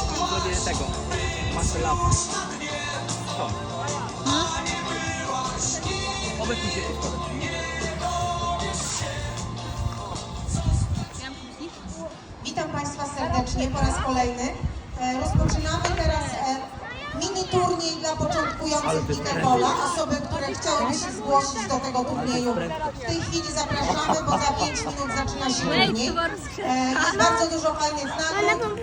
sobie tego. Masę lapa. Co? No. Obecnie się podkładać. Witam Państwa serdecznie po raz kolejny. E, Rozpoczynamy teraz e, mini turniej dla początkujących Nikepola. Osoby, które chciałyby się zgłosić do tego turnieju. W tej chwili zapraszamy, bo za 5 minut zaczyna się turniej. E, Jest bardzo dużo fajnych nagród.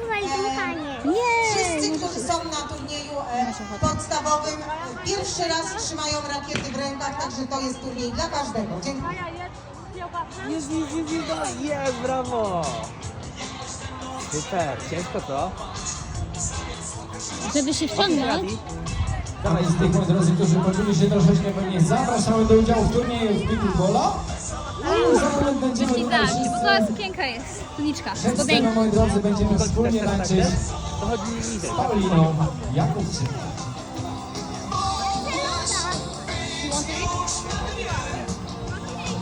E. Wszyscy, którzy są na turnieju e, podstawowym, pierwszy raz trzymają rakiety w rękach, także to jest turniej dla każdego. Dziękuję. Jest, jest, jest, jest, jest, brawo! Super, ciężko to. Żeby się wciągnąć. Dawaj, z tych moi drodzy, którzy poczuli się troszeczkę pewnie zapraszamy do udziału w turnieju w pickleballa. A za moment będziemy tutaj Tak, bo sukienka jest. Tuniczka. przed sceną, moi drodzy, będziemy wspólnie tańczyć z Pauliną Jakubczyk.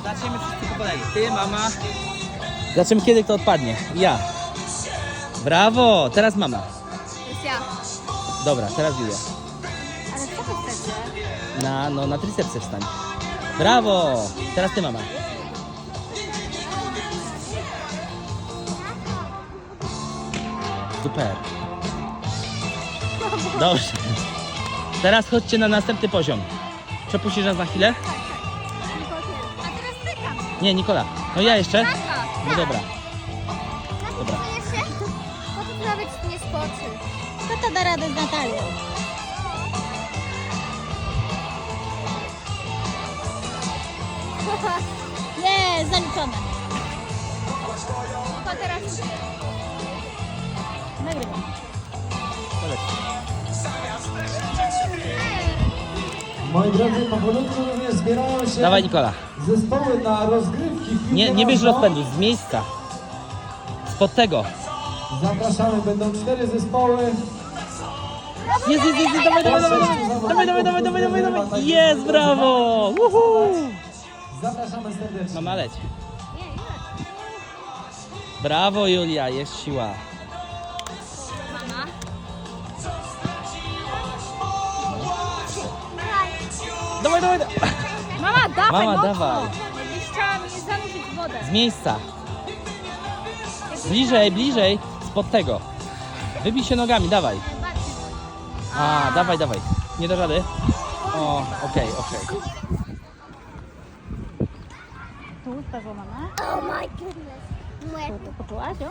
Zaczniemy wszyscy po kolei. Ty, mama. Zaczniemy kiedy kto odpadnie. Ja. Brawo! Teraz mama. To jest ja. Dobra, teraz Julia. Na, no, na tricepsy wstań. Brawo! Teraz ty, mama. Super. Dobrze. Teraz chodźcie na następny poziom. Przepuścisz nas na chwilę? A teraz ty tam. Nie, Nikola. No ja jeszcze? Taka. No dobra. Dobra. jeszcze? Potem nawet nie spoczy. Kto to da radę z Natalią? Nie, zaliczone. To teraz nagrywam. Moi drodzy, powolutku również zbierają się Dawaj, Nikola. zespoły na rozgrywki w Nie, nie piłkę bierz nożną. rozpędu, z miejsca. Spod tego. Zapraszamy, będą cztery zespoły. Jest, jest, jest, jest, dawaj, dawaj, dawaj, dawaj, dawaj, dawaj, dawaj, dawaj, dawaj, dawaj. Jest, brawo! Uhu. Zapraszamy serdecznie. Mama leć. Brawo, Julia, jest siła. Mama. Dawaj, dawaj, dawaj. Mama, dawaj, Mama, mocno. dawaj. Chciała mnie zanurzyć w wodę. Z miejsca. Bliżej, bliżej. Spod tego. Wybij się nogami, dawaj. A, dawaj, dawaj. Nie do rady? O, okej, okej. Łódka złamana. Oh my goodness. Moja poczułaś ją?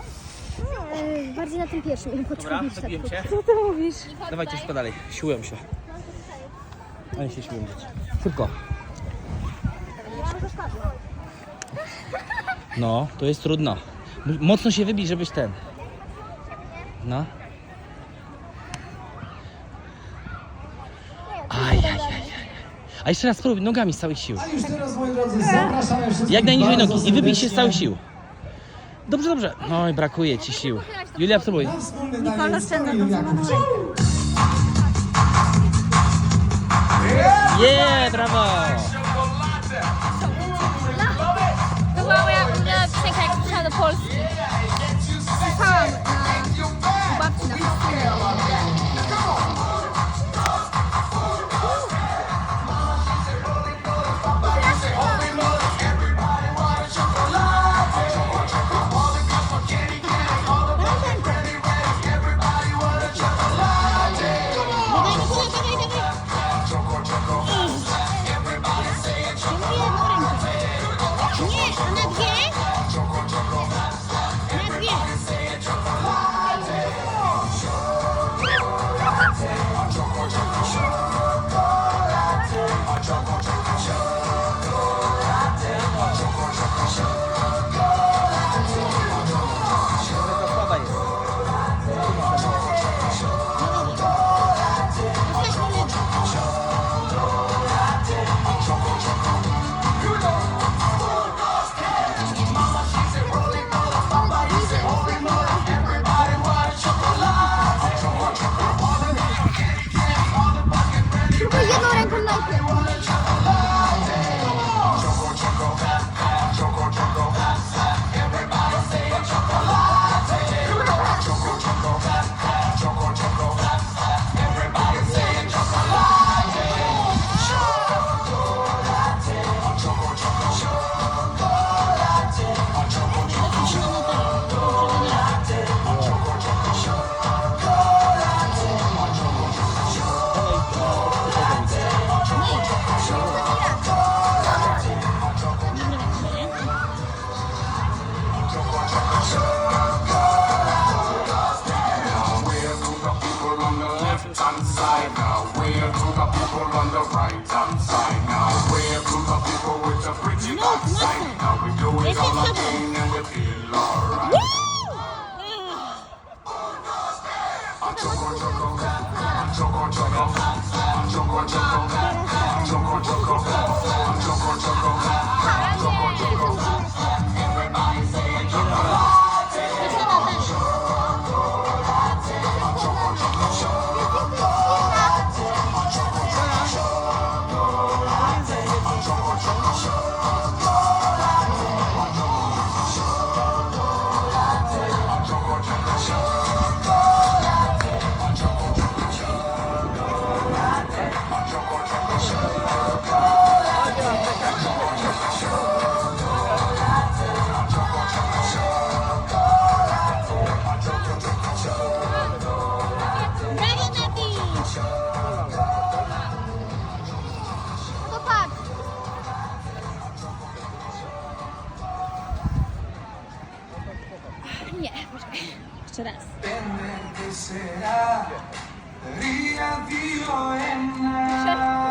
Yy, Bardziej na tym pierwszym ją Dobra, poczułam. cię. Co ty mówisz? Dawajcie szybko dalej. Siłują się. Oni się siłują dzieci. Szybko. No, to jest trudno. Mocno się wybij, żebyś ten. No. A jeszcze raz spróbuj nogami z całych sił. A już teraz, moi drodzy, zapraszamy wszystkich Jak najniżej bardzo nogi i wybij się z całych serdecznie sił. Dobrze, dobrze. No i brakuje ci sił. Julia, spróbuj. Na wspólny taniec z Pauliną Jakubczyk. Je, brawo! To była moja ulubiona piosenka, jak przyjechałam do Polski. Słuchałam Çoko çoko Pende que será, riavío en la...